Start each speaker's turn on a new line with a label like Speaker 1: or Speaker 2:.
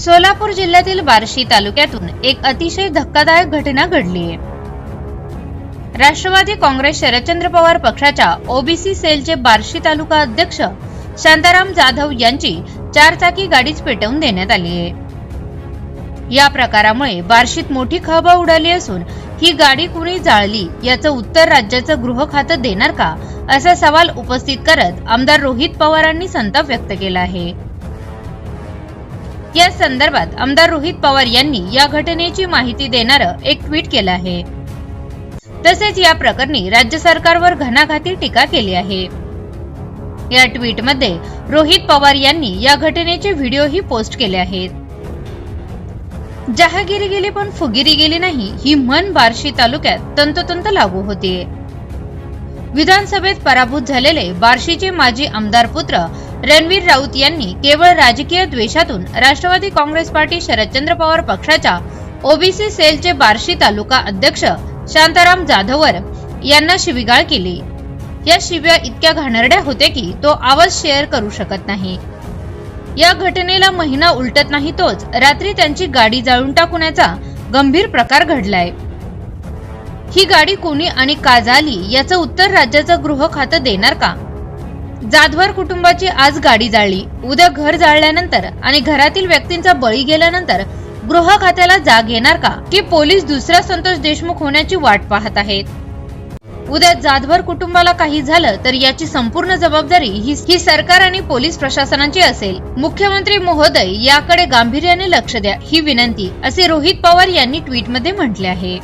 Speaker 1: सोलापूर जिल्ह्यातील बार्शी तालुक्यातून एक अतिशय धक्कादायक घटना घडली आहे. राष्ट्रवादी काँग्रेस शरदचंद्र पवार पक्षाच्या ओबीसी सेलचे बार्शी तालुका अध्यक्ष शांताराम जाधव यांची चारचाकी गाडीच पेटवून देण्यात आली आहे. या प्रकारामुळे बार्शीत मोठी खळबळ उडाली असून ही गाडी कुणी जाळली याचं उत्तर राज्याचं गृह खातं देणार का? असा सवाल उपस्थित करत आमदार रोहित पवारांनी संताप व्यक्त केला आहे. या संदर्भात आमदार रोहित पवार यांनी या घटनेची माहिती देणारं एक ट्विट केलं आहे. तसेच या प्रकरणी राज्य सरकारवर घणाघाती टीका केली आहे. या ट्विटमध्ये रोहित पवार यांनी या घटनेचे व्हिडिओही पोस्ट केले आहेत. जहागिरी गेली पण फुगिरी गेली नाही ही म्हण बार्शी तालुक्यात तंतोतंत लागू होते. विधानसभेत पराभूत झालेले बार्शीचे माजी आमदार पुत्र रणवीर राऊत यांनी केवळ राजकीय द्वेषातून राष्ट्रवादी काँग्रेस पार्टी शरदचंद्र पवार पक्षाच्या ओबीसी सेलचे बार्शी तालुका अध्यक्ष शांताराम जाधवर यांना शिविगाळ केली. या शिव्या इतक्या घाणेरड्या होत्या की तो आवाज शेअर करू शकत नाही. या घटनेला महिना उलटत नाही तोच रात्री त्यांची गाडी जाळून टाकण्याचा गंभीर प्रकार घडलाय. ही गाडी कोणी आणि का झाली याचं उत्तर राज्याचं गृह खातं देणार का? जाधवर कुटुंबाची आज गाडी जाळली. उद्या घर जाळल्यानंतर आणि घरातील व्यक्तींचा बळी गेल्यानंतर गृह खात्याला जाग येणार का? की पोलीस दुसरा संतोष देशमुख होण्याची वाट पाहत आहेत? उद्या जाधवर कुटुंबाला काही झालं तर याची संपूर्ण जबाबदारी ही ही सरकार आणि पोलीस प्रशासनाची असेल. मुख्यमंत्री महोदय याकडे गांभीर्याने लक्ष द्या ही विनंती असे रोहित पवार यांनी ट्विटमध्ये म्हटले आहे.